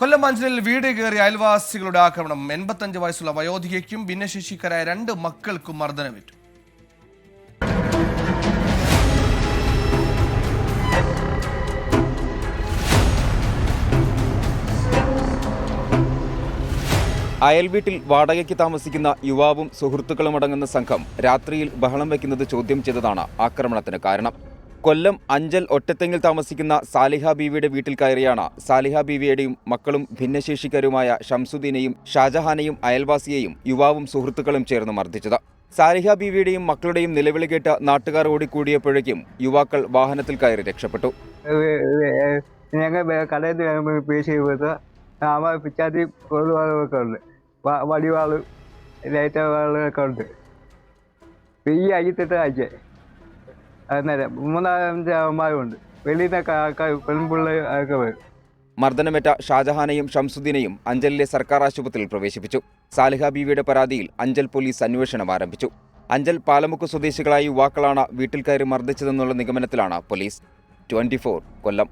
കൊല്ലം അഞ്ചലിൽ വീട് കയറി അയൽവാസികളുടെ ആക്രമണം. എൺപത്തഞ്ച് വയസ്സുള്ള വയോധികയ്ക്കും ഭിന്നശേഷിക്കാരായ രണ്ട് മക്കൾക്കും മർദ്ദനമേറ്റു. അയൽവീട്ടിൽ വാടകയ്ക്ക് താമസിക്കുന്ന യുവാവും സുഹൃത്തുക്കളും അടങ്ങുന്ന സംഘം രാത്രിയിൽ ബഹളം വയ്ക്കുന്നത് ചോദ്യം ചെയ്തതാണ് ആക്രമണത്തിന് കാരണം. കൊല്ലം അഞ്ചൽ ഒറ്റത്തെങ്ങിൽ താമസിക്കുന്ന സാലിഹ ബീവിയുടെ വീട്ടിൽ കയറിയാണ് സാലിഹ ബീവിയുടെയും മക്കളും ഭിന്നശേഷിക്കാരുമായ ഷംസുദ്ദീനെയും ഷാജഹാനെയും അയൽവാസിയെയും യുവാവും സുഹൃത്തുക്കളും ചേർന്ന് മർദ്ദിച്ചത്. സാലിഹ ബീവിയുടെയും മക്കളുടെയും നിലവിളി കേട്ട് നാട്ടുകാർ ഓടിക്കൂടിയപ്പോഴേക്കും യുവാക്കൾ വാഹനത്തിൽ കയറി രക്ഷപ്പെട്ടു. ഞങ്ങൾ കടയിൽ പേശി ഉണ്ട്. വടിവാൾ ഈ അയ്യത്തിട്ട് അന്നേരം മൂന്നാലഞ്ച് അമ്മമാരുണ്ട് മർദ്ദനമേറ്റ ഷാജഹാനെയും ഷംസുദ്ദീനെയും അഞ്ചലിലെ സർക്കാർ ആശുപത്രിയിൽ പ്രവേശിപ്പിച്ചു. സാലിഹ ബീവിയുടെ പരാതിയിൽ അഞ്ചൽ പോലീസ് അന്വേഷണം ആരംഭിച്ചു. അഞ്ചൽ പാലമുക്ക് സ്വദേശികളായ യുവാക്കളാണ് വീട്ടിൽ കയറി മർദ്ദിച്ചതെന്നുള്ള നിഗമനത്തിലാണ് പോലീസ്. ട്വന്റി കൊല്ലം.